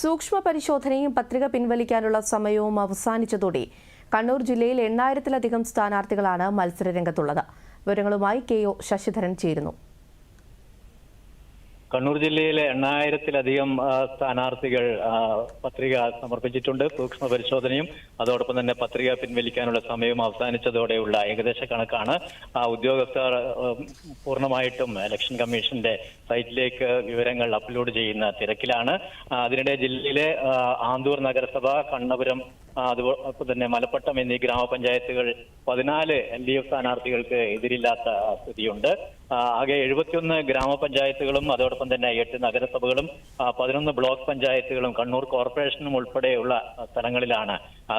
സൂക്ഷ്മ പരിശോധനയും പത്രിക പിൻവലിക്കാനുള്ള സമയവും അവസാനിച്ചതോടെ കണ്ണൂർ ജില്ലയിൽ എണ്ണായിരത്തിലധികം സ്ഥാനാർത്ഥികളാണ് മത്സരരംഗത്തുള്ളത്. വിവരങ്ങളുമായി കെ ഒ ശശിധരൻ ചേരുന്നു. കണ്ണൂർ ജില്ലയിലെ എണ്ണായിരത്തിലധികം സ്ഥാനാർത്ഥികൾ പത്രിക സമർപ്പിച്ചിട്ടുണ്ട്. സൂക്ഷ്മ പരിശോധനയും അതോടൊപ്പം തന്നെ പത്രിക പിൻവലിക്കാനുള്ള സമയവും അവസാനിച്ചതോടെയുള്ള ഏകദേശ കണക്കാണ്. ആ, ഉദ്യോഗസ്ഥർ പൂർണമായിട്ടും ഇലക്ഷൻ കമ്മീഷന്റെ സൈറ്റിലേക്ക് വിവരങ്ങൾ അപ്ലോഡ് ചെയ്യുന്ന തിരക്കിലാണ്. അതിനിടെ ജില്ലയിലെ ആന്തൂർ നഗരസഭ കണ്ണപുരം അതുപോലെ തന്നെ മലപ്പട്ടം എന്നീ ഗ്രാമപഞ്ചായത്തുകൾ പതിനാല് എൽ ഡി എഫ് സ്ഥാനാർത്ഥികൾക്ക് എതിരില്ലാത്ത സ്ഥിതിയുണ്ട്. ആകെ എഴുപത്തിയൊന്ന് ഗ്രാമപഞ്ചായത്തുകളും അതോടൊപ്പം തന്നെ എട്ട് നഗരസഭകളും പതിനൊന്ന് ബ്ലോക്ക് പഞ്ചായത്തുകളും കണ്ണൂർ കോർപ്പറേഷനും ഉൾപ്പെടെയുള്ള സ്ഥലങ്ങളിലാണ്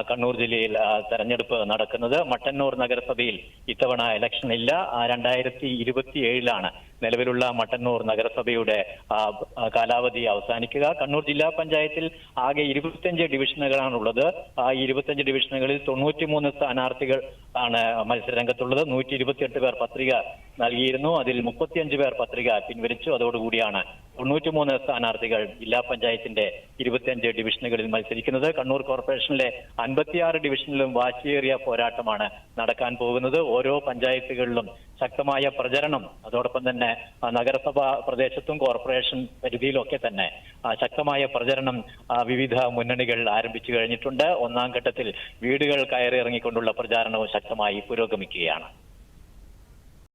കണ്ണൂർ ജില്ലയിൽ തെരഞ്ഞെടുപ്പ് നടക്കുന്നത്. മട്ടന്നൂർ നഗരസഭയിൽ ഇത്തവണ ഇലക്ഷൻ ഇല്ല. രണ്ടായിരത്തി ഇരുപത്തിയേഴിലാണ് നിലവിലുള്ള മട്ടന്നൂർ നഗരസഭയുടെ കാലാവധി അവസാനിക്കുക. കണ്ണൂർ ജില്ലാ പഞ്ചായത്തിൽ ആകെ ഇരുപത്തിയഞ്ച് ഡിവിഷനുകളാണുള്ളത്. ആ ഇരുപത്തിയഞ്ച് ഡിവിഷനുകളിൽ തൊണ്ണൂറ്റിമൂന്ന് സ്ഥാനാർത്ഥികൾ ആണ് മത്സരരംഗത്തുള്ളത്. നൂറ്റി ഇരുപത്തിയെട്ട് പേർ പത്രിക നൽകിയിരുന്നു. അതിൽ മുപ്പത്തിയഞ്ച് പേർ പത്രിക പിൻവലിച്ചു. അതോടുകൂടിയാണ് തൊണ്ണൂറ്റിമൂന്ന് സ്ഥാനാർത്ഥികൾ ജില്ലാ പഞ്ചായത്തിന്റെ ഇരുപത്തിയഞ്ച് ഡിവിഷനുകളിൽ മത്സരിക്കുന്നത്. കണ്ണൂർ കോർപ്പറേഷനിലെ അൻപത്തിയാറ് ഡിവിഷനിലും വാശിയേറിയ പോരാട്ടമാണ് നടക്കാൻ പോകുന്നത്. ഓരോ പഞ്ചായത്തുകളിലും ശക്തമായ പ്രചരണം അതോടൊപ്പം തന്നെ നഗരസഭാ പ്രദേശത്തും കോർപ്പറേഷൻ പരിധിയിലൊക്കെ തന്നെ ശക്തമായ പ്രചരണം വിവിധ മുന്നണികൾ ആരംഭിച്ചു കഴിഞ്ഞിട്ടുണ്ട്. ഒന്നാം ഘട്ടത്തിൽ വീടുകൾ കയറി ഇറങ്ങിക്കൊണ്ടുള്ള പ്രചാരണവും ശക്തമായി പുരോഗമിക്കുകയാണ്.